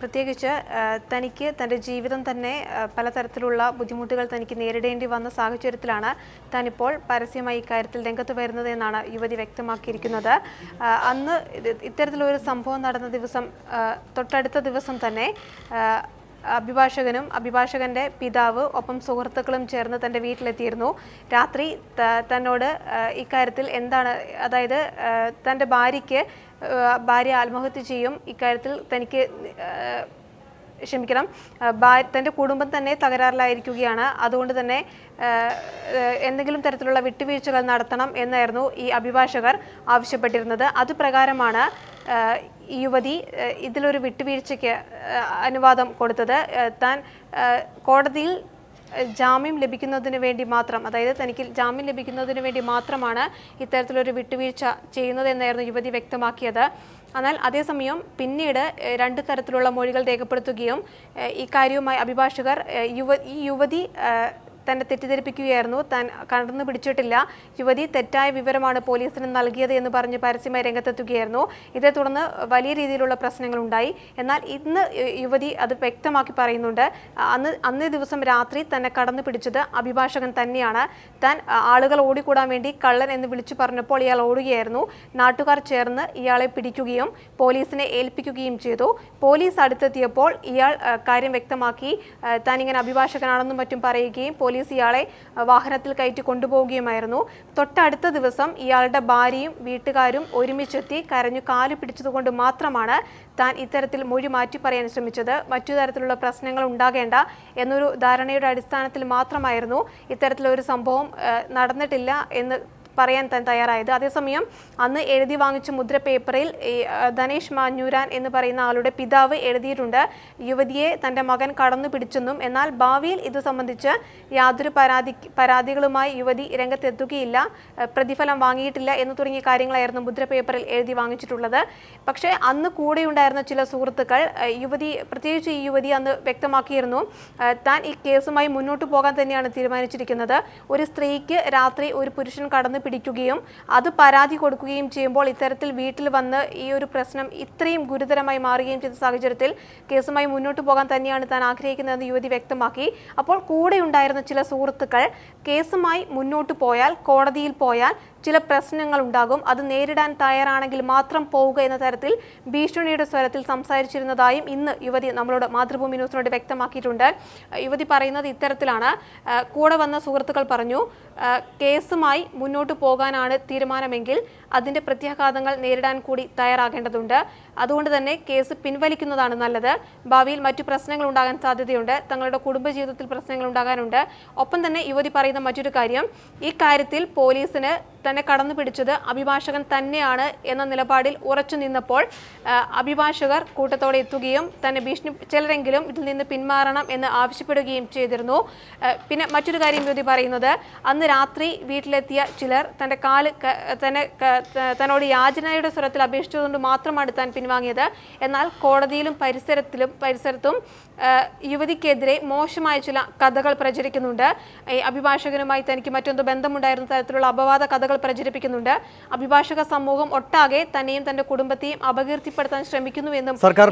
പ്രത്യേകിച്ച് തനിക്ക് തന്റെ ജീവിതം തന്നെ പലതരത്തിലുള്ള ബുദ്ധിമുട്ടുകൾ തനിക്ക് നേരിടേണ്ടി വന്ന സാഹചര്യത്തിലാണ് താനിപ്പോൾ പരസ്യമായി ഇക്കാര്യത്തിൽ രംഗത്ത് വരുന്നത് എന്നാണ് യുവതി വ്യക്തമാക്കിയിരിക്കുന്നത്. അന്ന് ഇത് ഇത്തരത്തിലൊരു സംഭവം നടന്ന ദിവസം തൊട്ടടുത്ത ദിവസം തന്നെ അഭിഭാഷകനും അഭിഭാഷകന്റെ പിതാവ് ഒപ്പം സുഹൃത്തുക്കളും ചേർന്ന് തന്റെ വീട്ടിലെത്തിയിരുന്നു. രാത്രി തന്നോട് ഇക്കാര്യത്തിൽ എന്താണ് അതായത് തന്റെ ഭാര്യയ്ക്ക് ഭാര്യ ആത്മഹത്യ ചെയ്യും. ഇക്കാര്യത്തിൽ തനിക്ക് ക്ഷമിക്കണം തന്റെ കുടുംബം തന്നെ തകരാറിലായിരിക്കുകയാണ്. അതുകൊണ്ട് തന്നെ എന്തെങ്കിലും തരത്തിലുള്ള വിട്ടുവീഴ്ചകൾ നടത്തണം എന്നായിരുന്നു ഈ അഭിഭാഷകർ ആവശ്യപ്പെട്ടിരുന്നത്. അതുപ്രകാരമാണ് യുവതി ഇതിലൊരു വിട്ടുവീഴ്ചയ്ക്ക് അനുവാദം കൊടുത്തത് താൻ കോടതിയിൽ ജാമ്യം ലഭിക്കുന്നതിന് വേണ്ടി മാത്രം അതായത് തനിക്ക് ജാമ്യം ലഭിക്കുന്നതിന് വേണ്ടി മാത്രമാണ് ഇത്തരത്തിലൊരു വിട്ടുവീഴ്ച ചെയ്യുന്നതെന്നായിരുന്നു യുവതി വ്യക്തമാക്കിയത്. എന്നാൽ അതേസമയം പിന്നീട് രണ്ട് തരത്തിലുള്ള മൊഴികൾ രേഖപ്പെടുത്തുകയും ഇക്കാര്യവുമായി അഭിഭാഷകർ യുവ ഈ യുവതി തന്നെ തെറ്റിദ്ധരിപ്പിക്കുകയായിരുന്നു. താൻ കണ്ടെന്ന് പിടിച്ചിട്ടില്ല. യുവതി തെറ്റായ വിവരമാണ് പോലീസിന് നൽകിയത് എന്ന് പറഞ്ഞ് പരസ്യമായി രംഗത്തെത്തുകയായിരുന്നു. ഇതേ തുടർന്ന് വലിയ രീതിയിലുള്ള പ്രശ്നങ്ങൾ ഉണ്ടായി എന്നാൽ ഇന്ന് യുവതി അത് വ്യക്തമാക്കി പറയുന്നുണ്ട്. അന്ന് അന്നേ ദിവസം രാത്രി തന്നെ കടന്നു പിടിച്ചത് അഭിഭാഷകൻ തന്നെയാണ്. താൻ ആളുകൾ ഓടിക്കൂടാൻ വേണ്ടി കള്ളൻ എന്ന് വിളിച്ചു പറഞ്ഞപ്പോൾ ഇയാൾ ഓടുകയായിരുന്നു. നാട്ടുകാർ ചേർന്ന് ഇയാളെ പിടിക്കുകയും പോലീസിനെ ഏൽപ്പിക്കുകയും ചെയ്തു. പോലീസ് അടുത്തെത്തിയപ്പോൾ ഇയാൾ കാര്യം വ്യക്തമാക്കി. താൻ ഇങ്ങനെ അഭിഭാഷകനാണെന്നും മറ്റും പറയുകയും പോലീസ് ഇയാളെ വാഹനത്തിൽ കയറ്റി കൊണ്ടുപോവുകയുമായിരുന്നു. തൊട്ടടുത്ത ദിവസം ഇയാളുടെ ഭാര്യയും വീട്ടുകാരും ഒരുമിച്ചെത്തി കരഞ്ഞു കാലു പിടിച്ചതുകൊണ്ട് മാത്രമാണ് താൻ ഇത്തരത്തിൽ മൊഴി മാറ്റി പറയാൻ ശ്രമിച്ചത്. മറ്റു തരത്തിലുള്ള പ്രശ്നങ്ങൾ ഉണ്ടാകേണ്ട എന്നൊരു ധാരണയുടെ അടിസ്ഥാനത്തിൽ മാത്രമായിരുന്നു ഇത്തരത്തിലൊരു സംഭവം നടന്നിട്ടില്ല എന്ന് പറയാൻ താൻ തയ്യാറായത്. അതേസമയം അന്ന് എഴുതി വാങ്ങിച്ച മുദ്ര പേപ്പറിൽ ധനേഷ് മാഞ്ഞൂരാൻ എന്ന് പറയുന്ന ആളുടെ പിതാവ് എഴുതിയിട്ടുണ്ട്. യുവതിയെ തന്റെ മകൻ കടന്നു പിടിച്ചെന്നും എന്നാൽ ഭാവിയിൽ ഇത് സംബന്ധിച്ച് യാതൊരു പരാതി പരാതികളുമായി യുവതി രംഗത്തെത്തുകയില്ല പ്രതിഫലം വാങ്ങിയിട്ടില്ല എന്ന് തുടങ്ങിയ കാര്യങ്ങളായിരുന്നു മുദ്ര പേപ്പറിൽ എഴുതി വാങ്ങിച്ചിട്ടുള്ളത്. പക്ഷേ അന്ന് കൂടെയുണ്ടായിരുന്ന ചില സുഹൃത്തുക്കൾ യുവതി പ്രത്യേകിച്ച് ഈ യുവതി അന്ന് വ്യക്തമാക്കിയിരുന്നു താൻ ഈ കേസുമായി മുന്നോട്ട് പോകാൻ തന്നെയാണ് തീരുമാനിച്ചിരിക്കുന്നത്. ഒരു സ്ത്രീക്ക് രാത്രി ഒരു പുരുഷൻ കടന്നു പിടിക്കുകയും അത് പരാതി കൊടുക്കുകയും ചെയ്യുമ്പോൾ ഇത്തരത്തിൽ വീട്ടിൽ വന്ന് ഈ ഒരു പ്രശ്നം ഇത്രയും ഗുരുതരമായി മാറുകയും ചെയ്ത സാഹചര്യത്തിൽ കേസുമായി മുന്നോട്ട് പോകാൻ തന്നെയാണ് താൻ ആഗ്രഹിക്കുന്നതെന്ന് യുവതി വ്യക്തമാക്കി. അപ്പോൾ കൂടെ ഉണ്ടായിരുന്ന ചില സുഹൃത്തുക്കൾ കേസുമായി മുന്നോട്ട് പോയാൽ കോടതിയിൽ പോയാൽ ചില പ്രശ്നങ്ങൾ ഉണ്ടാകും അത് നേരിടാൻ തയ്യാറാണെങ്കിൽ മാത്രം പോവുക എന്ന തരത്തിൽ ഭീഷണിയുടെ സ്വരത്തിൽ സംസാരിച്ചിരുന്നതായും ഇന്ന് യുവതി നമ്മളോട് മാതൃഭൂമി ന്യൂസിനോട് വ്യക്തമാക്കിയിട്ടുണ്ട്. യുവതി പറയുന്നത് ഇത്തരത്തിലാണ്. കൂടെ വന്ന സുഹൃത്തുക്കൾ പറഞ്ഞു കേസുമായി മുന്നോട്ട് പോകാനാണ് തീരുമാനമെങ്കിൽ അതിന്റെ പ്രത്യാഘാതങ്ങൾ നേരിടാൻ കൂടി തയ്യാറാകേണ്ടതുണ്ട്. അതുകൊണ്ട് തന്നെ കേസ് പിൻവലിക്കുന്നതാണ് നല്ലത്. ഭാവിയിൽ മറ്റു പ്രശ്നങ്ങൾ ഉണ്ടാകാൻ സാധ്യതയുണ്ട്. തങ്ങളുടെ കുടുംബജീവിതത്തിൽ പ്രശ്നങ്ങൾ ഉണ്ടാകാനുണ്ട്. ഒപ്പം തന്നെ യുവതി പറയുന്ന മറ്റൊരു കാര്യം ഈ കാര്യത്തിൽ പോലീസിന് തന്നെ കടന്നു പിടിച്ചത് അഭിഭാഷകൻ തന്നെയാണ് എന്ന നിലപാടിൽ ഉറച്ചു നിന്നപ്പോൾ അഭിഭാഷകർ കൂട്ടത്തോടെ എത്തുകയും തന്നെ ഭീഷണി ചിലരെങ്കിലും ഇതിൽ നിന്ന് പിന്മാറണം എന്ന് ആവശ്യപ്പെടുകയും ചെയ്തിരുന്നു. പിന്നെ മറ്റൊരു കാര്യം ജ്യോതി പറയുന്നത് അന്ന് രാത്രി വീട്ടിലെത്തിയ ചിലർ തന്റെ കാൽ തന്നെ തന്നോട് യാചനയുടെ സ്വരത്തിൽ അപേക്ഷിച്ചതുകൊണ്ട് മാത്രമാണ് താൻ പിൻവാങ്ങിയത്. എന്നാൽ കോടതിയിലും പരിസരത്തിലും പരിസരത്തും യുവതിക്കെതിരെ മോശമായ ചില കഥകൾ പ്രചരിക്കുന്നുണ്ട്. അഭിഭാഷകനുമായി തനിക്ക് മറ്റൊന്ന് ബന്ധമുണ്ടായിരുന്ന തരത്തിലുള്ള അപവാദ കഥകൾ പ്രചരിപ്പിക്കുന്നുണ്ട്. അഭിഭാഷക സമൂഹം ഒട്ടാകെ തന്നെയും തന്റെ കുടുംബത്തെയും അപകീർത്തിപ്പെടുത്താൻ ശ്രമിക്കുന്നുവെന്നും സർക്കാർ